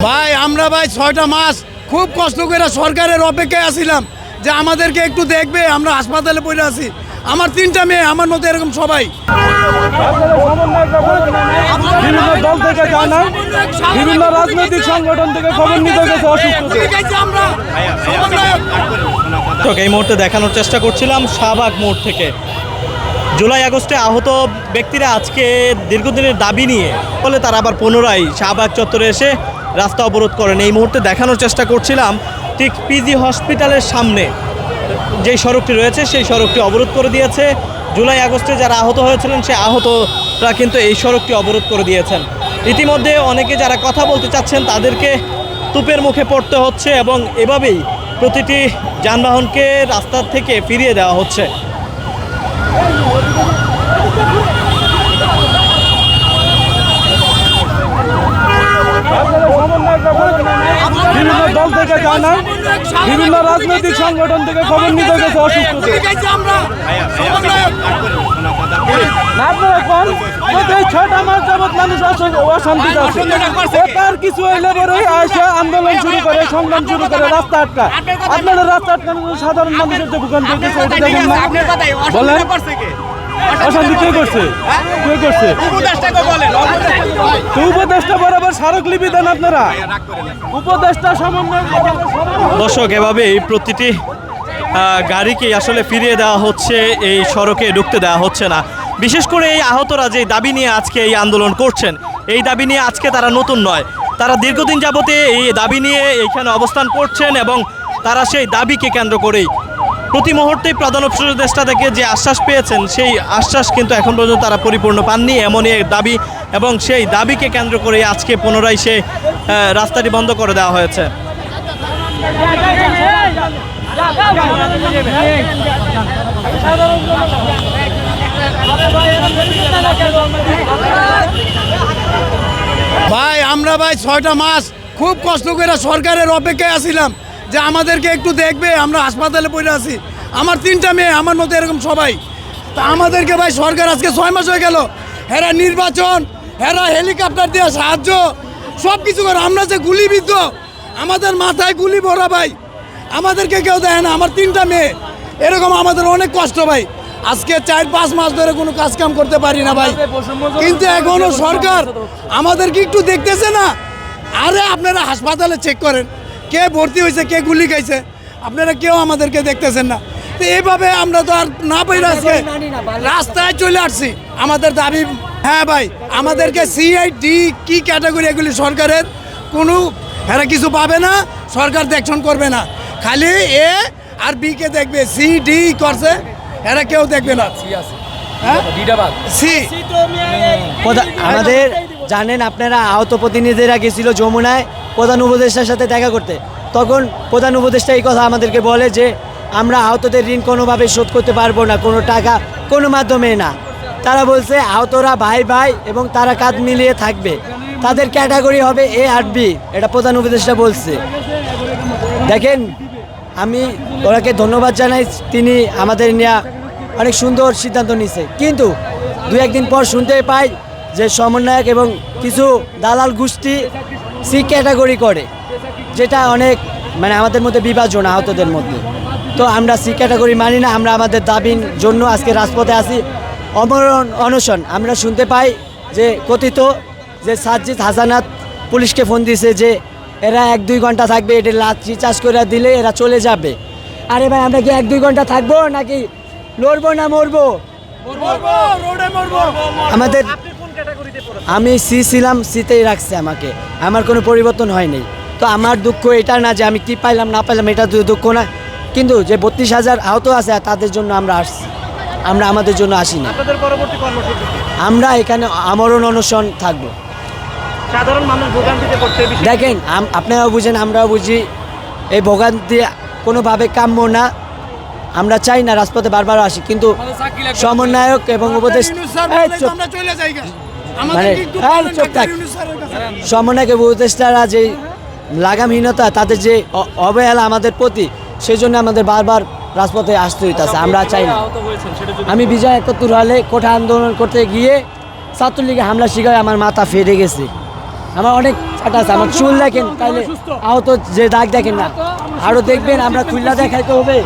ভাই আমরা ভাই ছয়টা মাস খুব কষ্ট করে সরকারের অপেক্ষায় আছিলাম যে আমাদেরকে একটু দেখবে আমরা হাসপাতালে পড়ে আছি। আমার তিনটা মেয়ে আমার মতো এরকম সবাই। বিভিন্ন দল থেকে বিভিন্ন রাজনৈতিক সংগঠন থেকে খবর নিতে গেছে দর্শক এই মুহূর্তে দেখানোর চেষ্টা করছিলাম শাহবাগ মোড় থেকে। জুলাই আগস্টে আহত ব্যক্তিরা আজকে দীর্ঘদিনের দাবি নিয়ে ফলে তারা আবার পুনরায় শাহবাগ চত্বরে এসে রাস্তা অবরোধ করেন। এই মুহূর্তে দেখানোর চেষ্টা করছিলাম ঠিক পিজি হসপিটালের সামনে যে সড়কটি রয়েছে, সেই সড়কটি অবরোধ করে দিয়েছে। জুলাই আগস্টে যারা আহত হয়েছিলেন, সে আহতরা কিন্তু এই সড়কটি অবরোধ করে দিয়েছেন। ইতিমধ্যে অনেকে যারা কথা বলতে চাচ্ছেন, তাদেরকে তুপের মুখে পড়তে হচ্ছে এবং এভাবেই প্রতিটি যানবাহনকে রাস্তা থেকে ফিরিয়ে দেওয়া হচ্ছে বিভিন্ন দল থেকে জানান বিভিন্ন রাজনৈতিক সংগঠন থেকে খবর নিতে গেছে অসুস্থতা আপনারা কোন গত এই ছয়টা মাস যাবৎ মানুষ অস- অশান্তিতে আছে এবার কিছু হইলে পরে আসে আন্দোলন শুরু করে সংগ্রাম শুরু করে রাস্তা আটকা আপনারা রাস্তা আটকানো সাধারণ মানুষের যে বলেন অশান্তি কে করছে? কে করছে? তো উপদেষ্টা বরাবর স্মারকলিপি দেন আপনারা। উপদেষ্টা সমন্বয় দর্শক এভাবেই প্রতিটি গাড়িকে আসলে ফিরিয়ে দেওয়া হচ্ছে এই সড়কে ঢুকতে দেওয়া হচ্ছে না। বিশেষ করে এই আহতরা যে দাবি নিয়ে আজকে এই আন্দোলন করছেন এই দাবি নিয়ে আজকে তারা নতুন নয়। তারা দীর্ঘদিন যাবতে এই দাবি নিয়ে এইখানে অবস্থান করছেন এবং তারা সেই দাবিকে কেন্দ্র করেই প্রতি মুহূর্তেই প্রধান উপদেষ্টা থেকে যে আশ্বাস পেয়েছেন, সেই আশ্বাস কিন্তু এখন পর্যন্ত তারা পরিপূর্ণ পাননি। এমনই এক দাবি এবং সেই দাবিকে কেন্দ্র করে আজকে পুনরায় সে রাস্তাটি বন্ধ করে দেওয়া হয়েছে। ভাই, আমরা ভাই ছয়টা মাস খুব কষ্ট করে সরকারের অপেক্ষায় আছিলাম। যে আমাদেরকে একটু দেখবে, আমরা হাসপাতালে পড়ে আছি। আমার তিনটা মেয়ে, আমার মতো এরকম সবাই। তা আমাদেরকে ভাই, সরকার আজকে ছয় মাস হয়ে গেল। হেরা নির্বাচন, হেরা হেলিকপ্টার দিয়ে সাহায্য সব কিছু করে। আমরা যে গুলিবিদ্ধ, আমাদের মাথায় গুলি ভরা ভাই। আমাদেরকে কেউ দেয় না। আমার তিনটা মেয়ে, এরকম আমাদের অনেক কষ্ট ভাই। আজকে চার, পাঁচ মাস ধরে কোনো কাজ কাম করতে পারি না ভাই। কিন্তু এখনও সরকার আমাদেরকে একটু দেখতেছে না। আরে আপনারা হাসপাতালে চেক করেন। কে ভর্তি হয়েছে কে গুলি খাইছে আপনারা কেউ আমাদেরকে দেখতেছেন না। তো এইভাবে আমরা তো আর না পাই আজকে রাস্তায় চলে আসছি। আমাদের দাবি হ্যাঁ ভাই আমাদেরকে সিআইডি কি ক্যাটাগরি এগুলি সরকারের কোনো এরা কিছু পাবে না সরকার দেখশন করবে না। খালি এ আর বি কে দেখবে সি ডি করছে এরা কেউ দেখবে না। হ্যাঁ? সি প্রধা- আমাদের জানেন আপনারা আহত প্রতিনিধিরা গেছিল যমুনায় প্রধান উপদেষ্টার সাথে দেখা করতে। তখন প্রধান উপদেষ্টা এই কথা আমাদেরকে বলে যে, আমরা আহতদের ঋণ কোনোভাবে শোধ করতে পারব না, কোনো টাকা কোনো মাধ্যমে না। তারা বলছে, আহতরা ভাই ভাই এবং তারা কাঁধ মিলিয়ে থাকবে। তাদের ক্যাটাগরি হবে এ আর বি, এটা প্রধান উপদেষ্টা বলছে। দেখেন, আমি ওনাকে ধন্যবাদ জানাই, তিনি আমাদের নিয়ে অনেক সুন্দর সিদ্ধান্ত নিছে কিন্তু দু একদিন পর শুনতে পাই যে সমন্বয়ক এবং কিছু দালাল গোষ্ঠী সি ক্যাটাগরি করে যেটা অনেক মানে আমাদের মধ্যে বিভাজন আহতদের মধ্যে। তো আমরা সি ক্যাটাগরি মানি না আমরা আমাদের দাবির জন্য আজকে রাজপথে আসি অমরণ অনশন আমরা শুনতে পাই যে কথিত যে সাজ্জিদ হাসানাত পুলিশকে ফোন দিয়েছে যে এরা এক দুই ঘণ্টা থাকবে এটা লাঠি চাষ করে দিলে এরা চলে যাবে। আরে ভাই আমরা কি এক দুই ঘণ্টা থাকব নাকি লড়বো না মরবো? আমাদের আমি সি ছিলাম সিতেই রাখছে আমাকে। আমার কোনো পরিবর্তন হয়নি তো আমার দুঃখ এটা না যে আমি কি পাইলাম না পাইলাম এটা দুঃখ না। কিন্তু যে বত্রিশ হাজার আহত আছে তাদের জন্য আমরা আসছি। আমরা আমাদের জন্য আসি না আপনাদের পরবর্তী কর্মসূচি কি? আমরা এখানে আমরণ অনশন থাকব। সাধারণ মানুষ ভোগান্তিতে পড়ছে দেখেন আপনারাও বুঝেন আমরাও বুঝি এই ভোগান্তি কোনোভাবে কাম্য না। আমরা চাই না রাজপথে বারবার আসি কিন্তু সমন্বয়ক এবং উপদেশ মানে থাক। স্যারের কাছে। সমন্বয়ক উপদেষ্টারা যে লাগামহীনতা তাদের যে অবহেলা আমাদের প্রতি সেই জন্য আমাদের বারবার রাজপথে আসতে হইতাছে আমরা চাই না। আমি বিজয় একাত্তর হলে কোঠা আন্দোলন করতে গিয়ে ছাত্রলীগে হামলা শিকার আমার মাথা ফেটে গেছে। আমার অনেক কাটা আছে আমার চুল দেখেন তাহলে আহত যে দাগ দেখেন না। আরও দেখবেন আমরা খুল্লা দেখাইতে হবে।